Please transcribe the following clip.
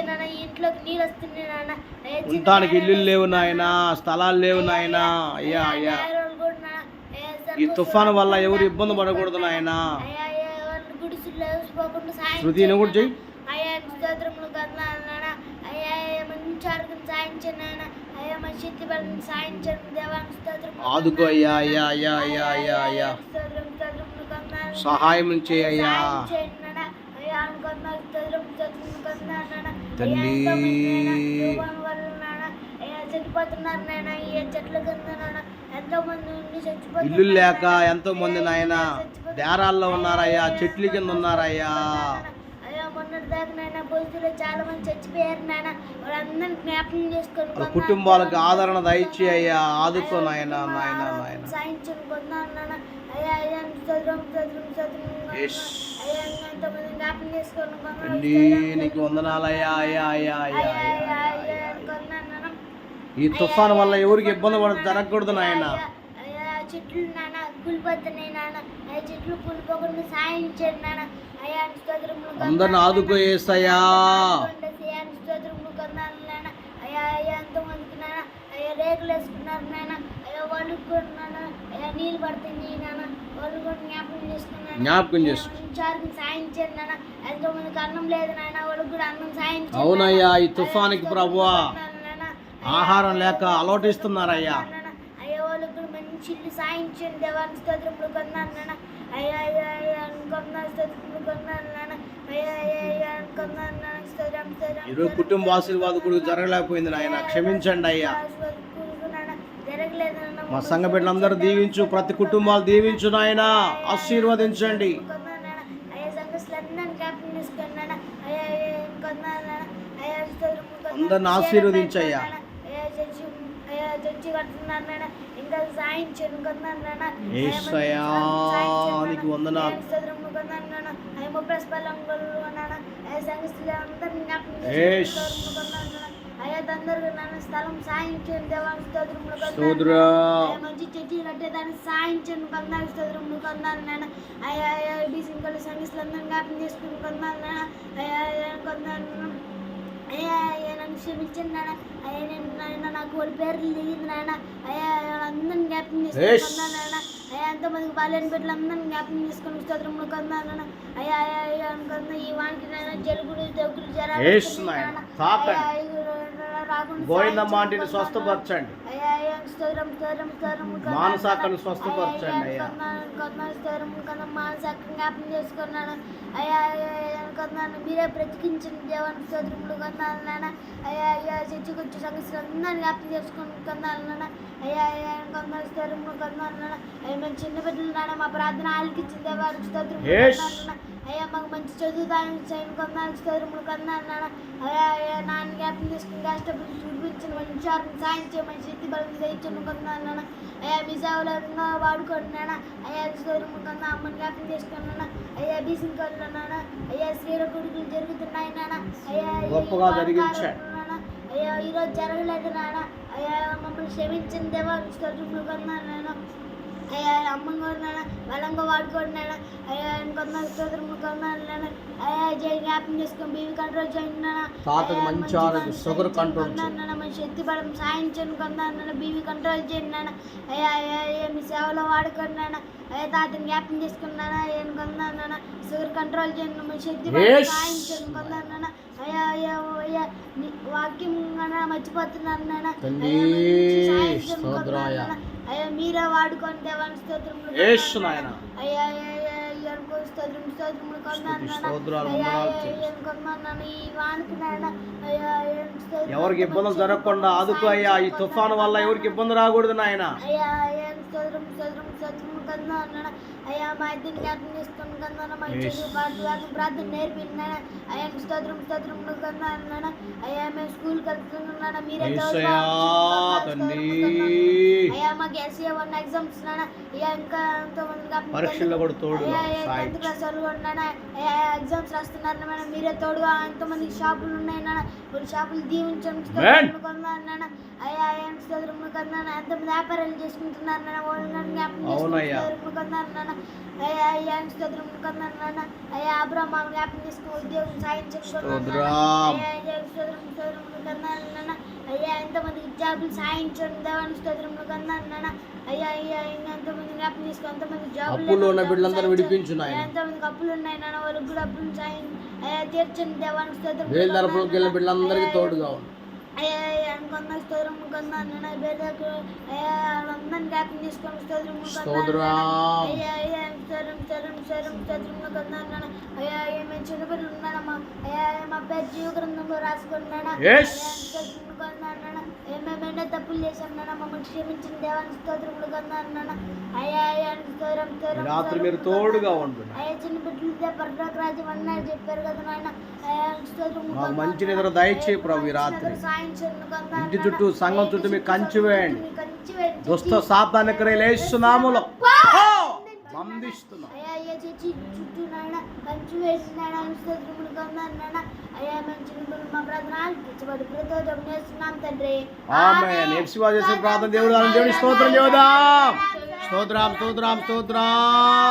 నాన్న ఈ ఇంట్లోకి నీళ్ళు వస్తున్నాయి నాన్న అయ్యా, చిన్న ఉండటానికి నేరలు ఇల్లు లేవు నాయనా స్థలాలు లేవు నాయనా. అయ్యా అయ్యా. ఈ తుఫాను వల్ల ఎవరు. ఇబ్బంది పడకూడదు నాయనా. శృతి కూడా చెయ్యి. నాన్న. అయ్యా స్తోత్రములు కన్నాను నాన్న అయ్యా అయ్యా, మంచి ఆరోగ్యం సాయించండి నాన్న అయ్యా మంచి శక్తి బలం సాయించండి దేవానికి స్తోత్రం ఆదుకో అయ్యా అయ్యా అయ్యా అయ్యా అయ్యా అయ్యా స్తోత్రం స్తోత్రములు కన్నాను సహాయం చేయి అయ్యా. స్తోత్రం స్తోత్రములు నాన్న. తల్లి. ఇల్లు లేక. ఎంతో మంది నాయన. డేరాల్లో ఉన్నారయ్యా చెట్ల కింద ఉన్నారయ్యా. కుటుంబాలకు. ఆదరణ దయచి అయ్యా. ఆదుకో అయ్యా, నాయన నాయన. నాయన నీకు వందనాలయ్యా అయ్యా అయ్యా అయ్యా ఈ తుఫాను వల్ల ఎవరికి ఇబ్బంది పడ జరగకూడదు నాయన చెట్లు నాన్న కూలిపోతున్నాయి నాన్న అయ్యా చెట్లు కూలిపోకుండా సాయం చేయండి నాన్న అయ్యా స్తోత్రములు కొన్నాను అందరిని ఆదుకో. ఏసయ్యా అయ్యా స్తోత్రములు కొన్నాను నాన్న అయ్యా అయ్యా ఎంతమందికి నాన్న అయ్యా రేకులు వేసుకున్నారు నాన్న కూడా నాన్న నీళ్ళు నాన్న. వాళ్ళు కూడా జ్ఞాపకం చేసుకున్నాను జ్ఞాపకం చేసుకో. చారుకి సాయం చేయండి నాన్న. ఎంతో మందికి అన్నం లేదు నాన్న. వాళ్ళకి కూడా అన్నం సాయం చేయండి అవునయ్యా. ఈ తుఫానుకి ప్రభువా. ఆహారం లేక అలవాటిస్తున్నారయ్యా. నాన్న, అయ్యా వాళ్ళకి కూడా మంచి ఇల్లు సాయించండి దేవాన్ని స్తోత్రములు కొన్నాను నాన్న. అయ్యా అయ్యా అయ్యా అనుకున్నాను స్తోత్రములు కొన్నాను నాన్న. అయ్యా అయ్యా అయ్యా అనుకున్నాను నాన్న. స్తోత్రం స్తోత్రం ఈరోజు కుటుంబ ఆశీర్వాదకుడు జరగలేకపోయింది నాయన. క్షమించండి అయ్యా. మా సంఘ బిడ్డలందరూ దీవించు ప్రతి కుటుంబాలు దీవించు నాయన ఆశీర్వదించండి. అందరిని ఆశీర్వదించయ్యా. నీకు వందనాలు. కొన్నాను నాన్న. స్థలం సాయించండి దేవానికి స్తోత్రములు. స్తోత్రం. మంచి చర్చి కట్టేదాన్ని సాయించండి కొందాలు స్తోత్రములు కొందాలు నాన్న అయ్యా అయ్యా బీసీ కళ్ళు సంగీస్తులందరూ జ్ఞాపకం చేసుకుని కొందాలు నాన్న అయ్యా నాన్న. అయ్యా అయ్యా నన్ను క్షమించండి నాన్న అయ్యా నేను నాయన నాకు వాళ్ళ పేర్లు తెలియదు నాన్న అయ్యా వాళ్ళందరినీ జ్ఞాపకం చేసుకుని యేస్. కొందాలు నాన్న అయ్యా ఎంతమందికి బాలేని బిడ్డలందరినీ జ్ఞాపకం చేసుకుని స్తోత్రములు కొందాలు నాన్న అయ్యా అయ్యా అయ్యా అనుకున్న ఈ వానికి నాన్న జలుబులు దగ్గులు జరాలు నాయన. అయ్యా, గోవిందమ్మ నాన్న. స్వస్థపరచండి మానసాకను. స్వస్థపరచండి అయ్యా. మానసాకం చేసుకున్నాను అయ్యా మీరే బ్రతికించిన దేవాన్ని స్తోత్రములు కొన్నాను నాన్న అయ్యా అయ్యా చర్చికి వచ్చి సంగతులు జ్ఞాపకం చేసుకుని కొన్నాను నాన్న అయ్యా అయ్యా కొన్నాను స్తోత్రములు కొన్నాను నాన్న అయ్యా మేము చిన్న బిడ్డలు నాన్న మా ప్రార్థన ఆలకించిన దేవానికి స్తోత్రములు అయ్యా మాకు మంచి చదువు దాని చేయని కొన్నాను స్తోత్రములు కొన్నాను నాన్న అయ్యా అయ్యా నాన్న జ్ఞాపకం చేసుకుని కష్టపడి చూపించిన మంచి ఆరోగ్యం సాయం చేయ మంచి శక్తి బలం దయచను కొన్నాను నాన్న అయ్యా మీ సేవలో ఇంకా వాడుకోండి నాన్న అయ్యా కన్నా అమ్మని జ్ఞాపకం చేసుకుని నాన్న అయ్యా బీసింగ్ కళ్ళు నాన్న అయ్యా స్త్రీల కొడుకులు జరుగుతున్నాయి నాన్న అయ్యా గొప్పగా అయ్యా ఈరోజు జరగలేదు నాన్న అయ్యా మమ్మల్ని క్షమించిన దేవా కన్నాను నాన్న అయ్యా అమ్మని కూడా నాన్న బలంగా వాడుకోండి నాన్న అయ్యా ఇంకొన్న స్తోత్రములు కొన్నాను నాన్న అయ్యా జై జ్ఞాపకం చేసుకొని బీవీ కంట్రోల్ చేయండి తాతకు మంచి ఆరోగ్యం, షుగర్ కంట్రోల్ మంచి శక్తి బలం సాయించండి కొన్నాను నాన్న బీవీ కంట్రోల్ చేయండి అయ్యా అయ్యా మీ సేవలో వాడుకోండి నాన్న అయ్యా తాతని జ్ఞాపకం చేసుకున్నానా ఏం నాన్న షుగర్ కంట్రోల్ చేయండి మంచి శక్తి బలం కొన్నాను నాన్న అయ్యా అయ్యా అయ్యా వాక్యం నాన్న మర్చిపోతున్నాను నాన్న అయ్యా, మీరే వాడుకోండి దేవాని స్తోత్రములు యేసు నాయన. అయ్యా స్తోత్రం స్తోత్రములు కొన్నాను. ఈ వానికి ఎవరికి ఇబ్బందులు జరగకుండా ఆదుకో అయ్యా. ఈ తుఫాను వల్ల ఎవరికి ఇబ్బంది రాకూడదు నాయన. అయ్యా స్తోత్రం స్తోత్రం స్తోత్రం కన్నా అన్నాడు అయ్యా మా ఇద్దరిని జ్ఞాపకం చేసుకుని కన్నా మా. చదువు పాటు వాకి ప్రార్థన నేర్పిన్నాడు అయ్యా స్తోత్రం స్తోత్రం కన్నా అన్నాడు అయ్యా మేము స్కూల్కి వెళ్తున్నాడు మీరే. అయ్యా మాకు ఎస్ఏ వన్ ఎగ్జామ్స్ అయ్యా ఇంకా ఎంతో పరీక్షల్లో కూడా తోడు టెన్త్ క్లాస్ వాళ్ళు ఉన్నాడు అయ్యా ఎగ్జామ్స్ రాస్తున్నారు మేడం. మీరే తోడుగా ఎంతమంది షాపులు ఉన్నాయి నాన్న కొన్ని షాపులు దీవించండి నాన్న అయ్యా ఎంతమంది వ్యాపారాలు చేసుకుంటున్నారు నాన్న? వాళ్ళు నన్ను జ్ఞాపకం అవునయ్యా. కొన్నారు నాన్న అయ్యా అయ్యా స్తోత్రం నాన్న అయ్యా అబ్రహ్మ జ్ఞాపకం చేసుకుని ఉద్యోగం స్తోత్రం. అయ్యా అయ్యా స్తోత్రం స్తోత్రం కొందరు నాన్న అయ్యా ఎంతమందికి జాబులు సాధించండి దేవానికి స్తోత్రం కొందరు నాన్న అయ్యా అయ్యా ఇంకా ఎంతమంది జ్ఞాపకం చేసుకుని ఎంతమంది జాబులు అప్పుల్లో ఉన్న లేని బిడ్డలందరూ జాబులు విడిపించు నాయన. అప్పులు ఉన్నాయి నాన్న? వాళ్ళకి కూడా అప్పులు సాయం. అయ్యా తీర్చండి దేవానికి స్తోత్రం వేలు తరపులోకి వెళ్ళిన బిడ్డలందరికీ తోడుగా ఉంది అయ్యా అనుకున్న స్తోత్రం కొన్నా నేను బేదకు అయ్యా వాళ్ళందరినీ జ్ఞాపకం చేసుకొని స్తోత్రం స్తోత్రం. అయ్యా అయ్యా స్తోత్రం స్తోత్రం స్తోత్రం స్తోత్రం కొన్నా నేను అయ్యా అయ్యా మేము చిన్నపిల్లలు ఉన్నానమ్మా అయ్యా మా పేరు జీవ గ్రంథంలో రాసుకున్నాను Yes. స్తోత్రం కొన్నా అన్నాను అయ్యా మేము ఎన్నో తప్పులు చేశాను మమ్మల్ని క్షమించిన దేవానికి స్తోత్రములు కొన్నా అన్నాను అయ్యా అయ్యా స్తోత్రం ఈ స్తోత్రం రాత్రి మీరు తోడుగా. ఉండు అయ్యా చిన్న బిడ్డలతో పరలోక రాజ్యం అన్నారు చెప్పారు కదా నాయన. అయ్యా స్తోత్రం మాకు మంచి నిద్ర దయచేయి ప్రభు ఈ రాత్రి. ఇంటి చుట్టూ, సంఘం చుట్టూ మీకు కంచి వేయండి. దుష్ట సాతాన్ని క్రియలేస్తున్నాములో బంధిస్తున్నాం అయ్యా అయ్యా చర్చి చుట్టూ నాయన కంచి వేసినాడు స్తోత్రములు కొన్నాను నాయన. అయ్యా మంచి నింపులు మా ప్రార్థనలు తెచ్చబడి ప్రతోజం చేస్తున్నాం తండ్రి. ఆమె నెప్సివా చేసిన ప్రార్థన? దేవుడు దేవుడి స్తోత్రం చేద్దాం స్తోత్రం స్తోత్రం స్తోత్రం